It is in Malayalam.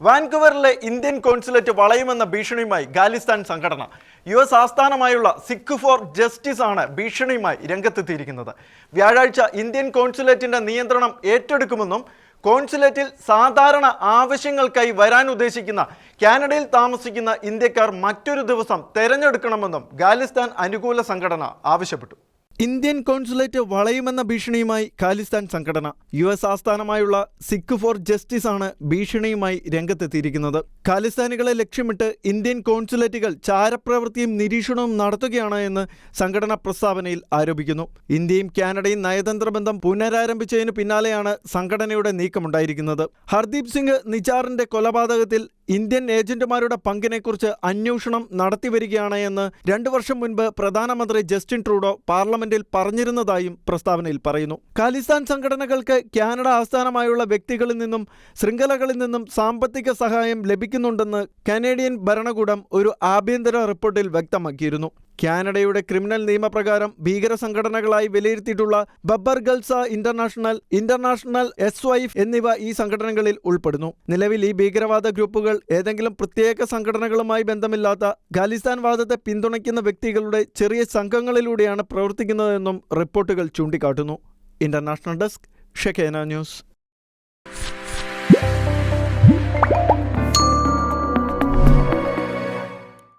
വാൻകുവറിലെ ഇന്ത്യൻ കോൺസുലേറ്റ് വളയുമെന്ന ഭീഷണിയുമായി ഖാലിസ്ഥാൻ സംഘടന. യു എസ് ആസ്ഥാനമായുള്ള സിഖ് ഫോർ ജസ്റ്റിസ് ആണ് ഭീഷണിയുമായി രംഗത്തെത്തിയിരിക്കുന്നത്. വ്യാഴാഴ്ച ഇന്ത്യൻ കോൺസുലേറ്റിന്റെ നിയന്ത്രണം ഏറ്റെടുക്കുമെന്നും കോൺസുലേറ്റിൽ സാധാരണ ആവശ്യങ്ങൾക്കായി വരാൻ ഉദ്ദേശിക്കുന്ന കാനഡയിൽ താമസിക്കുന്ന ഇന്ത്യക്കാർ മറ്റൊരു ദിവസം തെരഞ്ഞെടുക്കണമെന്നും ഖാലിസ്ഥാൻ അനുകൂല സംഘടന ആവശ്യപ്പെട്ടു. ഇന്ത്യൻ കോൺസുലേറ്റ് വളയുമെന്ന ഭീഷണിയുമായി ഖാലിസ്ഥാൻ സംഘടന. യു എസ് ആസ്ഥാനമായുള്ള സിഖ് ഫോർ ജസ്റ്റിസ് ആണ് ഭീഷണിയുമായി രംഗത്തെത്തിയിരിക്കുന്നത്. ഖാലിസ്ഥാനികളെ ലക്ഷ്യമിട്ട് ഇന്ത്യൻ കോൺസുലേറ്റുകൾ ചാരപ്രവൃത്തിയും നിരീക്ഷണവും നടത്തുകയാണ് എന്ന് സംഘടന പ്രസ്താവനയിൽ ആരോപിക്കുന്നു. ഇന്ത്യയും കാനഡയും നയതന്ത്ര ബന്ധം പുനരാരംഭിച്ചതിന് പിന്നാലെയാണ് സംഘടനയുടെ നീക്കമുണ്ടായിരിക്കുന്നത്. ഹർദീപ് സിംഗ് നിജാറിന്റെ കൊലപാതകത്തിൽ ഇന്ത്യൻ ഏജന്റുമാരുടെ പങ്കിനെക്കുറിച്ച് അന്വേഷണം നടത്തിവരികയാണ് എന്ന് രണ്ടു വർഷം മുൻപ് പ്രധാനമന്ത്രി ജസ്റ്റിൻ ട്രൂഡോ പാർലമെന്റിൽ പറഞ്ഞിരുന്നതായും പ്രസ്താവനയിൽ പറയുന്നു. ഖാലിസ്ഥാൻ സംഘടനകൾക്ക് കാനഡ ആസ്ഥാനമായുള്ള വ്യക്തികളിൽ നിന്നും ശൃംഖലകളിൽ നിന്നും സാമ്പത്തിക സഹായം ലഭിക്കുന്നുണ്ടെന്ന് കനേഡിയൻ ഭരണകൂടം ഒരു ആഭ്യന്തര റിപ്പോർട്ടിൽ വ്യക്തമാക്കിയിരുന്നു. കാനഡയുടെ ക്രിമിനൽ നിയമപ്രകാരം ഭീകര സംഘടനകളായി വിലയിരുത്തിയിട്ടുള്ള Babbar Khalsa international international S YF എന്നിവ ഈ സംഘടനകളിൽ ഉൾപ്പെടുന്നു. നിലവിൽ ഈ ഭീകരവാദ ഗ്രൂപ്പുകൾ ഏതെങ്കിലും പ്രത്യേക സംഘടനകളുമായി ബന്ധമില്ലാത്ത ഖാലിസ്ഥാൻ വാദത്തെ പിന്തുണയ്ക്കുന്ന വ്യക്തികളുടെ ചെറിയ സംഘങ്ങളിലൂടെയാണ് പ്രവർത്തിക്കുന്നതെന്നും റിപ്പോർട്ടുകൾ ചൂണ്ടിക്കാട്ടുന്നു. International desk Shekinah news.